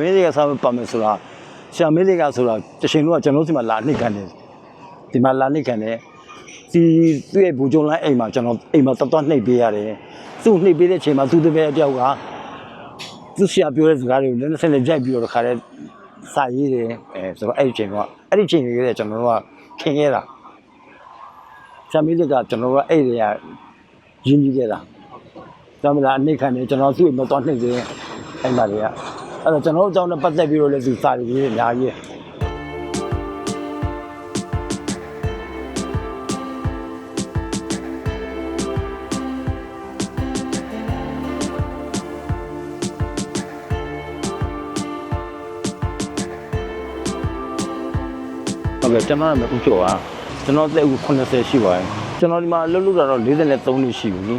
မင်းတွေကစားပါမယ်ဆိုတာဆရာမင်းတွေကဆိုတာတချိန်လုံးကကျွန်တော်တို့စီမှာလာနှိပ်ခံတယ်ဒီမှာလာနှိပ်ခံတယ်ဒီသူ့ရဲ့ဘူဂျုံလိုင်းအိမ်မှာကျွန်တော်အိမ်မှာတော်တော်နှိပ်ပေးရတယ်သူ့နှိပ်ပေးတဲ့အချိန်မှာသူ့တပည့်အပြောက်ကသူဆရာပြောတဲ့စကားတွေကိုလည်းဆက်လက်ကြိုက်ပြီးတော့ခါတဲ့စာရေးတယ်အဲဆိုတော့အဲ့ဒီအချိန်ကအဲ့ဒီအချိန်ကြီးကကျွန်တော်တို့ကခင်ခဲ့တာဆရာမင်းတွေကကျွန်တော်တို့ကအဲ့ဒီကရင်းကြီးခဲ့တာဒါမှမလားအနေခံနေကျွန်တော်သူ့အိမ်မတော်နှိမ့်သေးအဲ့မှာတွေက အဲ့တော့ကျွန်တော်တို့အကြောင်းနဲ့ပတ်သက်ပြီးတော့လည်းသူစာရီကြီးအများကြီးဟုတ်ကဲ့ကျွန်တော်ကဦးကျော်ပါကျွန်တော်သက်ဦး80ရှိပါတယ်ကျွန်တော်ဒီမှာလှုပ်လှုပ်တာတော့43နှစ်ရှိပြီ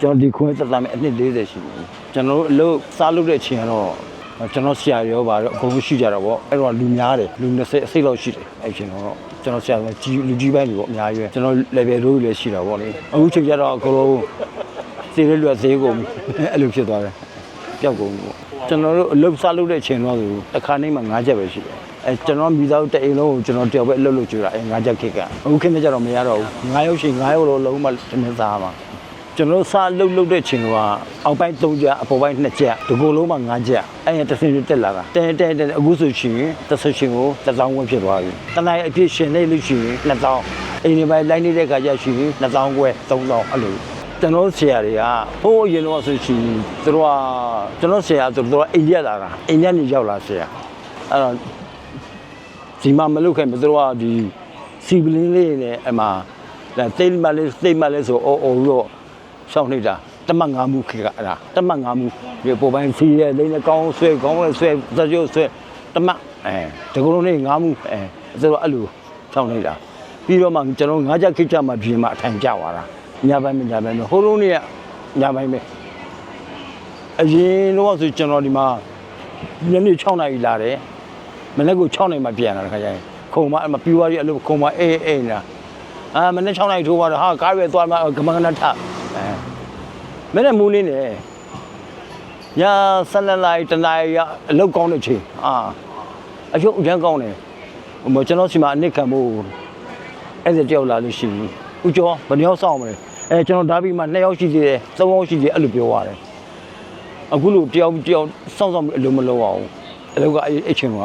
ကျွန်တော်ဒီခွင်းသက်သားမဲ့အနှစ်40ရှိပြီကျွန်တော်တို့အလုပ်စားလုပ်တဲ့အချိန်ကတော့ ကျွန်တော်ဆရာရောပါတော့အကုန်လုံးရှိကြတော့ဗောအဲ့တော့လူများတယ်လူ20အစိတ်လောက်ရှိတယ်အဲ့ချိန်တော့ကျွန်တော်ဆရာကကြီးလူကြီးပိုင်းတွေဗောအများကြီးပဲကျွန်တော် level တို့လည်းရှိတာဗောလေအခုချိန်ကျတော့အကုန်လုံးစေရလွတ်သေးကုန်အဲ့လိုဖြစ်သွားတယ်ပျောက်ကုန်ပြီဗောကျွန်တော်တို့အလုပ်စားလုပ်တဲ့အချိန်တော့ဆိုတစ်ခါနိုင်မှ9ချက်ပဲရှိတယ်အဲကျွန်တော်မိသားစုတစ်အိမ်လုံးကိုကျွန်တော်တယောက်ပဲအလုပ်လုပ်ကြတာအဲ9ချက်ခက်ကအခုခင်းနေကြတော့မရတော့ဘူး9ရောက်ရှိ9ရောက်လို့လုံးမှသမင်းစားမှာ ကျွန်တော်တို့စားလှုပ်လှုပ်တဲ့ချိန်ကအောက်ပိုင်း3ချက်အပေါ်ပိုင်း2ချက်ဒီကိုယ်လုံးမှာ5ချက်အဲ့ရတစ်စင်းတက်လာတာတဲတဲတဲအခုဆိုရှင်တစ်ဆက်ရှင်ကို1000ဝန်းဖြစ်သွားပြီတနင်္လာအပြည့်ရှင်နေလို့ရှိရင်2000အိမ်ဒီပိုင်းလိုက်နေတဲ့ခါကျရှိရင်2000ခွဲ3000အဲ့လိုကျွန်တော်ဆရာတွေကဟိုးအရင်တော့ဆိုရှင်သူတို့ကကျွန်တော်ဆရာဆိုသူတို့ကအိန္ဒိယလာတာအိန္ဒိယနေရောက်လာဆရာအဲ့တော့ဒီမှာမလုပ်ခဲ့ဘူးသူတို့ကဒီစီပလင်းလေးနဲ့အမှဒါတိတ်မလေးတိတ်မလေးဆိုအော်အော်ပြီးတော့ ရှောင်းနေတာတမတ်ငါမှုခေတ်ကအဲ့ဒါတမတ်ငါမှုဒီပေါ်ပိုင်းစီရဲလိမ့်နဲ့ကောင်းဆွဲကောင်းလဲဆွဲသကြုပ်ဆွဲတမတ်အဲဒီကုလုံးလေးငါမှုအဲဆိုတော့အဲ့လိုရှောင်းနေတာပြီးတော့မှကျွန်တော်ငါးချက်ခိတ်ချမှပြင်မှအထိုင်ကြသွားတာညပိုင်းမညပိုင်းမဟိုလုံးနေ့ကညပိုင်းပဲအရင်တော့ဆိုကျွန်တော်ဒီမှာညနေ6နာရီလာတယ်မနေ့က6နာရီမှပြန်လာတဲ့ခါကျရင်ခုံမအမပြီးသွားပြီအဲ့လိုခုံမအေးအေးနေတာအာမနေ့6နာရီထိုးသွားတော့ဟာကားရွယ်သွားမှကမကနထအဲ မနေ့မူးလေးနဲ့ညာဆက်လက်လိုက်တနားရအလုတ်ကောင်းတဲ့ချိန်အာအကျုပ်အကျန်းကောင်းတယ်ဟိုမကျွန်တော်စီမှာအနစ်ခံဖို့အဲ့ဒါတယောက်လာလို့ရှိရင်ဦးကျော်ဘယ်နှယောက်စောင့်မလဲအဲကျွန်တော်ဓာတ်ပြီးမှ2ယောက်ရှိသေးတယ်3ယောက်ရှိသေးတယ်အဲ့လိုပြောရတယ်အခုလို့တယောက်တယောက်စောင့်စောင့်ပြီးအလုံးမလုံးအောင်အလုတ်ကအဲ့အချိန်က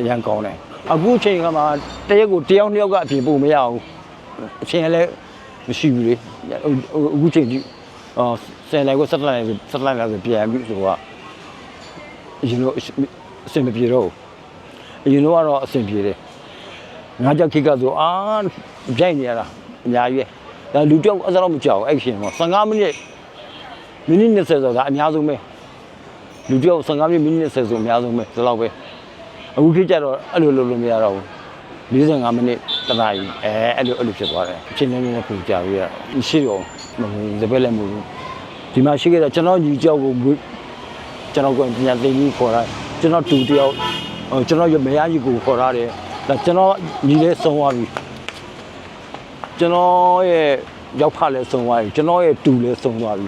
အရန်ကောင်းတယ်အခုအချိန်ကမှတရက်ကိုတယောက်နှစ်ယောက်ကအပြင်ပို့မရဘူးအချိန်ကလည်းမရှိဘူးလေအခုချိန်ကြီး အော်ဆယ်လိုက်ကိုဆက်လိုက်ဆက်လိုက်လာဆိုပြန်ပြီဆိုတော့အရင်တော့အဆင်မပြေတော့အရင်တော့ကတော့အဆင်ပြေတယ်ငါကြောက်ခိကဆိုအာကြိုက်နေရတာအများကြီးပဲဒါလူတယောက်အစတော့မကြောက်အဲ့ရှင်တော့15မိနစ်မိနစ်20ဆိုတာအများဆုံးပဲလူတယောက်15မိနစ်မိနစ်20ဆိုအများဆုံးပဲဒီလောက်ပဲအခုခေတ်ကျတော့အဲ့လိုလုပ်လို့မရတော့ဘူး45မိနစ် တနားကြီးအဲအဲ့လိုအဲ့လိုဖြစ်သွားတယ်အချိန်နည်းနည်းပူကြပြီးရရှိတော့ဒီဘက်လည်းမဟုတ်ဘူးဒီမှာရှိခဲ့တာကျွန်တော်ညီကြောက်ကိုကျွန်တော်ကပြန်သိပြီးခေါ်တာကျွန်တော်တူတယောက်ကျွန်တော်ရမရကြီးကိုခေါ်ရတယ်ဒါကျွန်တော်ညီလေးဆုံးသွားပြီကျွန်တော်ရဲ့ရောက်ဖလည်းဆုံးသွားပြီကျွန်တော်ရဲ့တူလည်းဆုံးသွားပြီ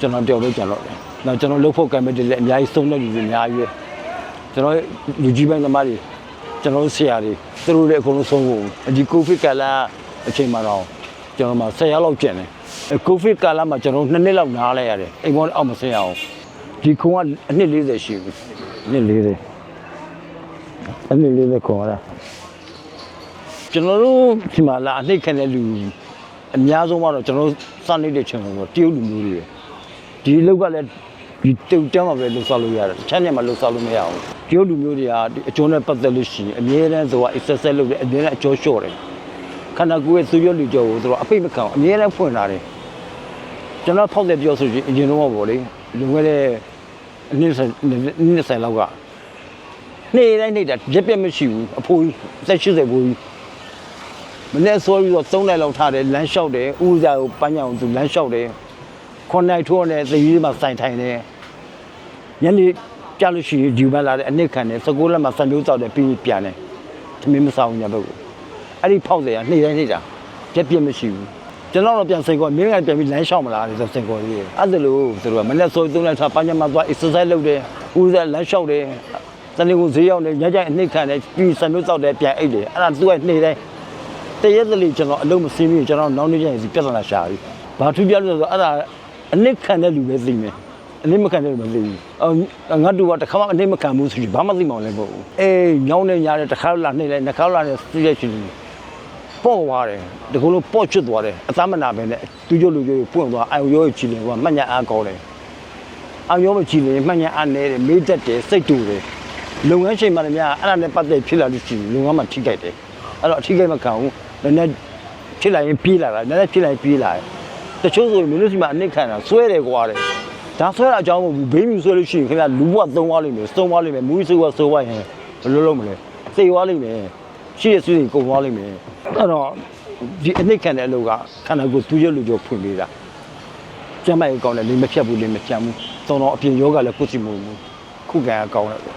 ကျွန်တော်တယောက်လည်းကျွန်တော်တယ်နောက်ကျွန်တော်လှုပ်ဖို့ကံမဲ့တယ်လည်းအများကြီးဆုံးတဲ့လူတွေအများကြီးပဲကျွန်တော်လူကြီးပိုင်းသမားတွေ ကျွန်တော်တို့ဆရာတွေသူတို့လည်းအကုန်လုံးဆုံးကုန်ဒီကိုဗစ်ကာလအချိန်မှာတော့ကျွန်တော်မှ10ရက်လောက်ကျန်တယ်အဲကိုဗစ်ကာလမှာကျွန်တော်2နှစ်လောက်နားလိုက်ရတယ်အိမ်ပေါ်အောက်မဆင်းအောင်ဒီခုံကအနှစ်40ရှိပြီအနှစ်40အနှစ်40ခုံရကျွန်တော်တို့ဒီမှာလာအနှိတ်ခံတဲ့လူအများဆုံးကတော့ကျွန်တော်စနေတဲ့ချိန်မှာတရုတ်လူမျိုးတွေဒီအလောက်ကလည်းဒီတုတ်တန်းမှာပဲလှုပ်ဆောင်လို့ရတယ်ချမ်းမြတ်မှာလှုပ်ဆောင်လို့မရအောင် တရုတ်လူမျိုးတွေကဒီအကျိုးနဲ့ပတ်သက်လို့ရှိရင်အမြဲတမ်းဆိုတာ exercise လုပ်တယ်အမြဲတမ်းအကျိုးလျှော့တယ်ခန္ဓာကိုယ်ရဲ့သူရွက်လူကြောကိုသူတို့အပိတ်မခံအောင်အမြဲတမ်းဖွင့်လာတယ်ကျွန်တော်ဖောက်တဲ့ပြောဆိုရင်အရင်တော့ပေါ့လေလူငယ်တဲ့အနည်းဆက်အနည်းဆက်လောက်ကနေ့တိုင်းနေ့တာရက်ပြက်မရှိဘူးအဖိုးကြီးသက်80ဘိုးကြီးမနေ့ဆိုပြီးတော့3နိုင်လောက်ထားတယ်လမ်းလျှောက်တယ်ဥစ္စာကိုပန်းညောင်သူလမ်းလျှောက်တယ်ခွန်နိုင်ထိုးနဲ့သတိမှာစိုင်ထိုင်တယ်ညနေ ကြလို့ရှိရင်ဒီဘက်လာတဲ့အနစ်ခံတယ်16လက်မှာစံမျိုးတောက်တယ်ပြီးပြန်တယ်သမင်းမဆောင်ညဘက်ကိုအဲ့ဒီဖောက်တယ်ကနေ့တိုင်းနေ့တာရက်ပြက်မရှိဘူးကျွန်တော်တော့ပြန်စိတ်ကောမင်းကပြန်ပြီးလမ်းလျှောက်မလားလေဆိုစိတ်ကောကြီးအဲ့ဒါလို့သူတို့ကမနေ့ဆိုသုံးလိုက်ထားပန်းညမသွား exercise လုပ်တယ်ဦးစားလမ်းလျှောက်တယ်တနေ့ကိုဈေးရောက်တယ်ညကြိုင်အနှိတ်ခံတယ်ပြီးစံမျိုးတောက်တယ်ပြန်အိတ်တယ်အဲ့ဒါသူကနှိမ့်တိုင်းတရက်တလေကျွန်တော်အလုံးမစင်းပြီးကျွန်တော်နောက်နေ့ကျရင်စီပြဿနာရှာပြီဘာထူးပြလို့ဆိုအဲ့ဒါအနှိတ်ခံတဲ့လူပဲသိမယ် အနှိမ့်မခံတဲ့လူမသိဘူးအော်ငါတို့ကတစ်ခါမှအနှိမ့်မခံဘူးဆိုရင်ဘာမှသိမှလည်းမဟုတ်ဘူးအေးညောင်းနေညာတယ်တစ်ခါလာနှိမ့်လိုက်နှစ်ခါလာနေသိရချင်းပေါ့သွားတယ်ဒီကုလို့ပေါ့ချွတ်သွားတယ်အသားမနာပဲနဲ့သူကျလူကျပွင့်သွားအာရုံရောချီလင်ကမှတ်ညာအားကောင်းတယ်အာရုံမချီလင်မှတ်ညာအားနေတယ်မေးတတ်တယ်စိတ်တူတယ်လုပ်ငန်းချိန်မှလည်းများအဲ့ဒါနဲ့ပတ်သက်ဖြစ်လာလို့ရှိရင်လုပ်ငန်းမှာထိခိုက်တယ်အဲ့တော့အထိခိုက်မခံဘူးနည်းနည်းဖြစ်လာရင်ပြေးလာတာနည်းနည်းဖြစ်လာရင်ပြေးလာတယ်တချို့ဆိုရင်မင်းတို့စီမှာအနစ်ခံတာဆွဲတယ်ကွာတယ် ဒါဆွဲတာအကြောင်းမဟုတ်ဘူးဘေးမြူဆွဲလို့ရှိရင်ခင်ဗျာလူဘဝသုံးသွားလိမ့်မယ်သုံးသွားလိမ့်မယ်မူးဆွဲသွားဆွဲသွားရင်ဘယ်လိုလုပ်မလဲသိသွားလိမ့်မယ်ရှိရဆွေးတွေကုန်သွားလိမ့်မယ်အဲ့တော့ဒီအနစ်ခံတဲ့အလုပ်ကခန္ဓာကိုယ်သူရလူကြောဖွင့်ပေးတာကျမ်းမိုက်ကောင်းတယ်လိမ့်မဖြတ်ဘူးလိမ့်မဖြတ်ဘူးသုံးတော့အပြင်ယောဂလည်းကုသိမှုဘူးခုခံရကောင်းတယ်ပေါ့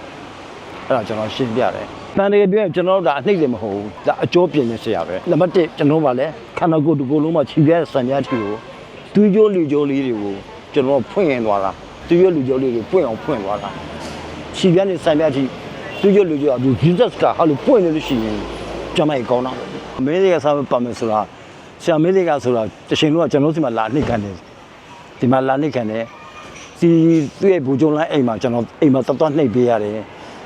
အဲ့ဒါကျွန်တော်ရှင်းပြတယ်တန်တကယ်ပြောရင်ကျွန်တော်တို့ဒါအနှိမ့်တယ်မဟုတ်ဘူးဒါအကျိုးပြင်နေဆရာပဲနံပါတ်1ကျွန်တော်ကလည်းခန္ဓာကိုယ်တစ်ခုလုံးမှာခြေပြဲဆံပြားထီကိုသူကျိုးလူကျိုးလေးတွေကို ကျွန်တော်ဖွင့်ရင်သွားတာသူကျိုးလူကျိုးလေးတွေပွင့်အောင်ဖွင့်သွားတာခြေပြဲနဲ့ဆံပြားထီသူကျိုးလူကျိုးအတူ Jesus ကဟာလို့ပွင့်နေလို့ရှိရင်ကျမ်းမိုက်ကောင်းတာမင်းတွေကစားပါမယ်ဆိုတာဆရာမင်းတွေကဆိုတာတစ်ချိန်လုံးကကျွန်တော်စီမှာလာနှိမ့်ခံတယ်ဒီမှာလာနှိမ့်ခံတယ်ဒီသူ့ရဲ့ဘူဂျုံလိုင်းအိမ်မှာကျွန်တော်အိမ်မှာတော်တော်နှိပ်ပေးရတယ်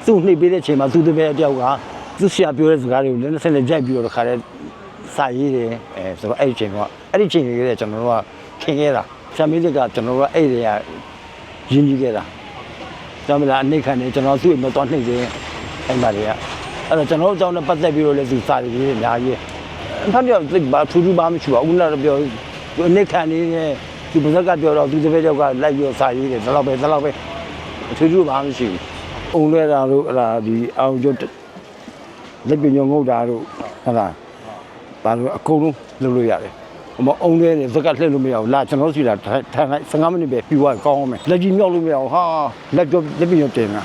သူ့နှိပ်ပေးတဲ့အချိန်မှာသူ့တပည့်အတယောက်ကသူ့ဆရာပြောတဲ့စကားတွေကိုလည်းနဲ့ဆက်လက်ကြိုက်ပြီးတော့တခါတည်းစာရေးတယ်အဲဆိုတော့အဲ့ဒီအချိန်ကအဲ့ဒီအချိန်ကြီးကကျွန်တော်တို့ကခင်ခဲ့တာ ဆရာမင်းကကျွန်တော်တို့ကအဲ့ဒီကရင်းကြီးခဲ့တာကျွန်တော်ကအနှိပ်ခံတယ်ကျွန်တော်သူ့အိမ်မှာတော်နှိပ်တယ်အဲ့မှာတွေကအဲ့တော့ကျွန်တော်တို့အကြောင်းနဲ့ပတ်သက်ပြီးတော့လည်းသူစာရေးတယ်အများကြီးအဖေပြောသိဘာထူးထူးဘာမှမရှိပါဘူးခုနကပြောအနှိပ်ခံနေတယ်ဒီပါဇက်ကပြောတော့သူတပည့်ကြောက်ကလိုက်ပြီးတော့စာရေးတယ်ဒါတော့ပဲဒါတော့ပဲအထူးထူးဘာမှမရှိဘူးအုံလွဲတာတို့အဲ့ဒါဒီအောင်ကျွတ်လက်ပြညုံငုတ်တာတို့ဟုတ်လားဘာလို့အကုန်လုံးလုပ်လို့ရတယ်ဟို မအုံလွဲနေဇက်ကလှည့်လို့မရဘူးလာကျွန်တော်စီလာထိုင်လိုက်15မိနစ်ပဲပြီးသွားကောင်းအောင်မယ်လက်ကြီးမြောက်လို့မရဘူးဟာလက်ပြောလက်ပြညုံတင်တာ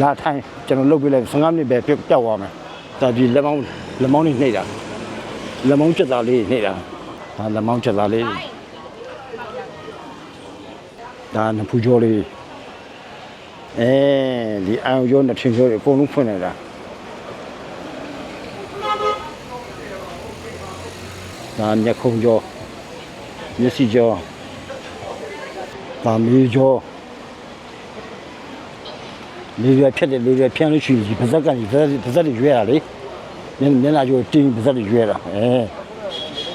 လာထိုင်ကျွန်တော်လုပ်ပြလိုက်15မိနစ်ပဲပြတ်ပြောက်သွားမယ်ဒါဒီလက်မောင်းလက်မောင်းနေနှိပ်တာလက်မောင်းချက်သားလေးနှိပ်တာဒါလက်မောင်းချက်သားလေးဒါနဖူကျော်လေးအဲဒီအာရုံကျော်နဲ့ထင်ကျော်တွေအကုန်လုံးဖွင့်နေတာ ဒါမျက်ခုံးကျော်မျက်စိကျော်ဒါမေးကျော်လေရွယ်ဖြတ်တယ်လေရွယ်ဖြန်းလို့ရှိရင်ဒီပါဇက်ကနေပါဇက်ပါဇက်တွေရွဲတာလေမျက်မျက်နှာကျော်တင်းပါဇက်တွေရွဲတာအဲ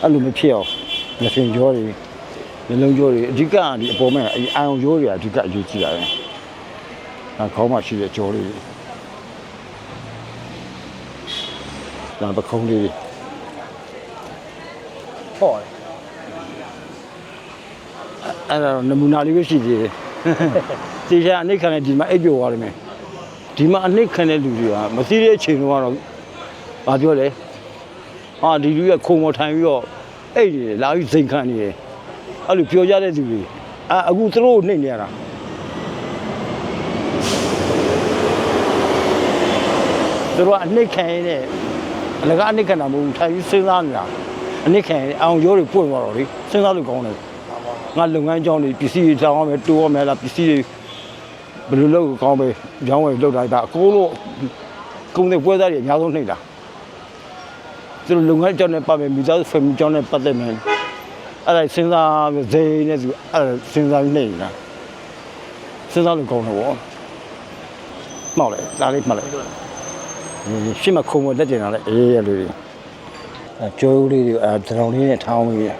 အဲ့လိုမဖြစ်အောင်လက်ဖင်ကျော်တွေမျိုးလုံးကြောတွေအဓိကကဒီအပေါ်မှာအဲအာယုံကြောတွေအဓိကအရေးကြီးတာပဲ။ဒါခေါင်းမှာရှိတဲ့ကြောလေးတွေ။ဒါပခုံးလေးတွေ ဟောတယ်။အဲ့ဒါတော့နမူနာလေးပဲရှိသေးတယ်။တေချာအနိတ်ခံတဲ့ဒီမှာအိပ်ပျော်သွားတယ်မယ်။ဒီမှာအနိတ်ခံတဲ့လူတွေကမသိတဲ့အချိန်တုန်းကတော့ဘာပြောလဲ။ဟာဒီလူကခုံမထိုင်ပြီးတော့အိတ်နေတယ်လာပြီးစိန်ခံနေတယ်။အဲ့လိုပြောကြတဲ့သူတွေအာအခုသူတို့ကိုနှိမ့်နေရတာသူတို့ကအနှိမ့်ခံရတဲ့အလကားအနှိမ့်ခံတာမဟုတ်ဘူးထိုင်ပြီးစဉ်းစားနေတာ အနှိမ့်ခံရတဲ့အောင်ရိုးတွေပွင့်သွားတော့လေစဉ်းစားလို့ကောင်းတယ်ငါလုပ်ငန်းကြောင်းတွေပစ္စည်းတွေတောင်းအောင်မယ်တိုးအောင်မယ်လားပစ္စည်းတွေဘယ်လိုလုပ်ကောင်းပဲရောင်းဝယ်လုပ်တာဒါအကုန်လုံးကုန်တဲ့ပွဲစားတွေအများဆုံးနှိမ့်တာသူတို့လုပ်ငန်းကြောင်းနဲ့ပတ်မယ်မိသားစု family ကြောင်းနဲ့ပတ်သက်မယ်အဲ့ဒါစဉ်းစားပြီးဇေးနဲ့သူအဲ့ဒါစဉ်းစားပြီးနေနေတာစဉ်းစားလို့ကောင်းတယ်ဗောမှောက်လိုက်ဒါလေးမှတ်လိုက်ရှင်းမခုံမတက်ကျင်တာလေအေးရလူတွေအဲ ကျိုးလေးတွေအဲဒရောင်လေးနဲ့ထောင်းပြီး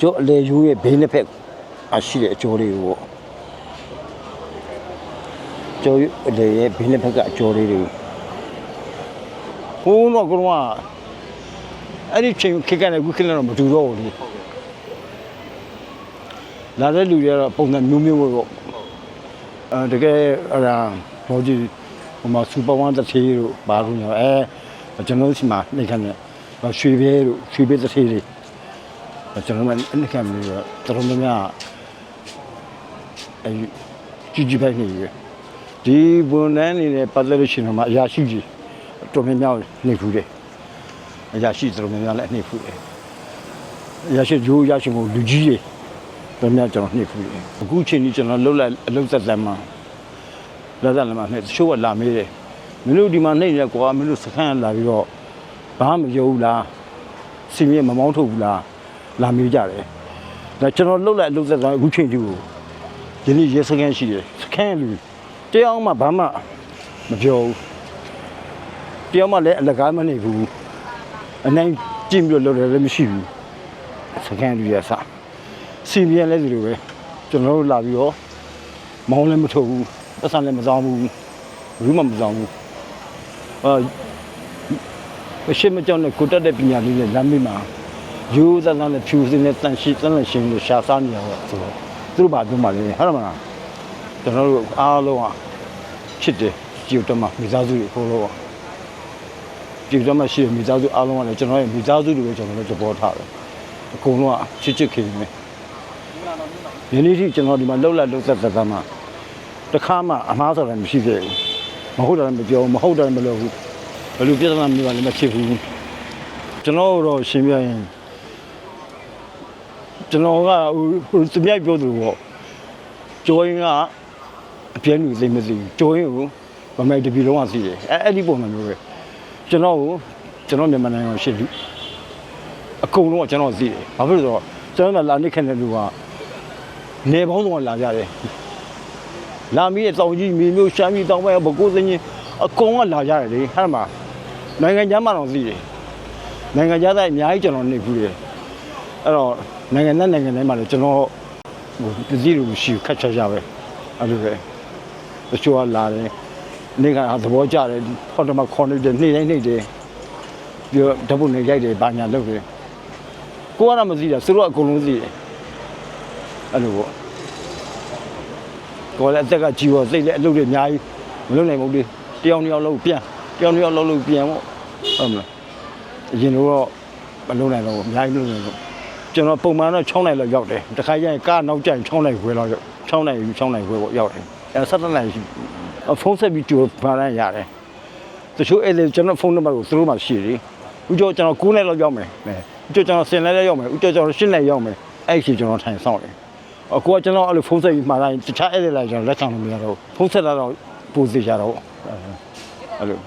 ကျိုးအလေယူရဲ့ဘေးနှစ်ဖက်အရှိတဲ့အကျိုးလေးကိုကျိုးအလေရဲ့ဘေးနှစ်ဖက်ကအကျိုးလေးတွေဟိုးတော့ကတော့အဲ့ဒီချိန်ခေတ်ကနေခုခေတ်နဲ့တော့မတူတော့ဘူးလေလာတဲ့လူတွေကတော့ပုံစံမျိုးမျိုးပဲပေါ့အဲတကယ်အဲ့ဒါဘောကြီးဟိုမှာစူပါဝမ်တစ်သေးတို့ဘာလို့ညောအဲ ကျွန်တော်တို့ရှိမှာနေခံနေရွှေဘဲတို့ရွှေဘဲတစ်သေးတွေကျွန်တော်တို့အနေခံနေတော့တော်တော်များများအဲကြီးကြီးပဲနေရဒီဝန်ထမ်းနေနဲ့ပတ်သက်လို့ရှိရင်တော့အရာရှိကြီးတော်များများနေဘူးတယ်အရာရှိသလိုများများလည်းအနေဖူးတယ်ရရှိရိုးရရှိမို့လူကြီးတွေတို့များကျွန်တော်နှိပ်ဖူးတယ်အခုချိန်ကြီးကျွန်တော်လှုပ်လိုက်အလုပ်သက်သက်မှာလက်သက်လည်းမှာနှိပ်တချို့ကလာမေးတယ် မင်းတို့ဒီမှာနှိပ်နေကွာမင်းတို့စခန်းလာပြီးတော့ဘာမှမယုံဘူးလားစီမင်းမမောင်းထုတ်ဘူးလားလာမေးကြတယ်ဒါကျွန်တော်လှုပ်လိုက်အလုပ်သက်သက်အခုချိန်ကြီးကိုဒီနေ့ရဲစခန်းရှိတယ်စခန်းလူတရားမှဘာမှမပြောဘူးတရားမှလည်းအလကားမနေဘူးအနိုင်ကြည့်ပြီးတော့လုပ်တယ်လည်းမရှိဘူးစကန်လူရစစီမီယန်လည်းဒီလိုပဲကျွန်တော်တို့လာပြီးတော့မောင်းလည်းမထုတ်ဘူးပတ်စံလည်းမဆောင်ဘူးဘူးမှမဆောင်ဘူး အာရှိမကြောက်နဲ့ကိုတက်တဲ့ပညာလေးနဲ့လမ်းမေးမှာရိုးသားသားနဲ့ဖြူစင်းနဲ့တန်ရှိတန်လည်းရှင်လို့ရှာစားနေရတော့ဆိုတော့သူတို့ဘာပြောမှလဲဟုတ်မလားကျွန်တော်တို့အားလုံးကချစ်တယ်ကြည်တော့မှမိသားစုတွေအကုန်လုံးကပြည်တော်မှရှိတဲ့မိသားစုအားလုံးကလည်းကျွန်တော်ရဲ့မိသားစုတွေပဲကျွန်တော်တို့သဘောထားတယ်အကုန်လုံးကချစ်ချစ်ခင်ခင်ယနေ့ထိကျွန်တော်ဒီမှာလှုပ်လက်လှုပ်သက်သက်သက်မှတစ်ခါမှအမှားဆိုတာမရှိခဲ့ဘူး မဟုတ်တာလည်းမပြောဘူးမဟုတ်တာလည်းမလုပ်ဘူးဘယ်လိုပြဿနာမျိုးကလည်းမဖြစ်ဘူးကျွန်တော်တို့ရှင်းပြရင်ကျွန်တော်ကဟိုသူမြိုက်ပြောသူပေါ့ကျော်ရင်ကအပြင်းလူသိမသိဘူးကျော်ရင်ကိုမမိုက်တပီလုံးကသိတယ်အဲအဲ့ဒီပုံစံမျိုးပဲကျွန်တော်ကိုကျွန်တော်မြန်မာနိုင်ငံရှိလူအကုန်လုံးကကျွန်တော်သိတယ်ဘာဖြစ်လို့လဲဆိုတော့ကျွန်တော်ကလာနေခင်တဲ့လူကနေပေါင်းစုံကလာကြတယ် လာမီးရဲ့တောင်ကြီးမြေမျိုးရှမ်းပြည်တောင်ပိုင်းဘကိုးစင်းကြီးအကုန်ကလာကြတယ်လေဟာမှာနိုင်ငံခြားမှာတော့သိတယ်နိုင်ငံခြားသားအများကြီးကျွန်တော်နေဘူးတယ်အဲ့တော့နိုင်ငံနဲ့နိုင်ငံတိုင်းမှာလည်းကျွန်တော်ဟိုပစ္စည်းတွေရှိခက်ချက်ကြပဲအဲ့လိုပဲတချို့ကလာတယ်နေကသဘောကျတယ်ဟောတယ်မှာခေါ်နေတယ်နေ့တိုင်းနေ့တယ်ပြီးတော့ဓာတ်ပုံနဲ့ရိုက်တယ်ဘာညာလုပ်တယ်ကိုကတော့မသိတာသူတို့ကအကုန်လုံးသိတယ်အဲ့လိုပေါ့ ကိုလည်းအသက်ကကြီးရောစိတ်လည်းအလုပ်တွေအများကြီးမလုပ်နိုင်ဘူးလေတယောက်တစ်ယောက်လုံးပြန်တယောက်တစ်ယောက်လုံးလုံးပြန်ပေါ့ဟုတ်မလားအရင်တော့မလုပ်နိုင်တော့ဘူးအများကြီးမလုပ်နိုင်တော့ကျွန်တော်ပုံမှန်တော့6နိုင်လောက်ရောက်တယ်တခါကျရင်ကားနောက်ကျရင်6နိုင်ခွဲလောက်ရောက်6နိုင်6နိုင်ခွဲပေါ့ရောက်တယ်အဲ7နိုင်ရှိဖုန်းဆက်ပြီးကြိုပါရမ်းရတယ်တချို့အဲ့လေကျွန်တော်ဖုန်းနံပါတ်ကိုသူတို့မှရှိတယ်ဦးကျော်ကျွန်တော်9နှစ်လောက်ရောက်မယ်ဦးကျော်ကျွန်တော်10နှစ်လောက်ရောက်မယ်ဦးကျော်ကျွန်တော်10နှစ်ရောက်မယ်အဲ့ဒီကျွန်တော်ထိုင်ဆောင်တယ် အခုကကျွန်တော်အဲ့လိုဖုန်းဆက်ပြီးမှာတိုင်းတခြားအဲ့လေလိုက်ကျွန်တော်လက်ခံလို့မရတော့ဖုန်းဆက်လာတော့ပို့စီကြတော့အဲ့လို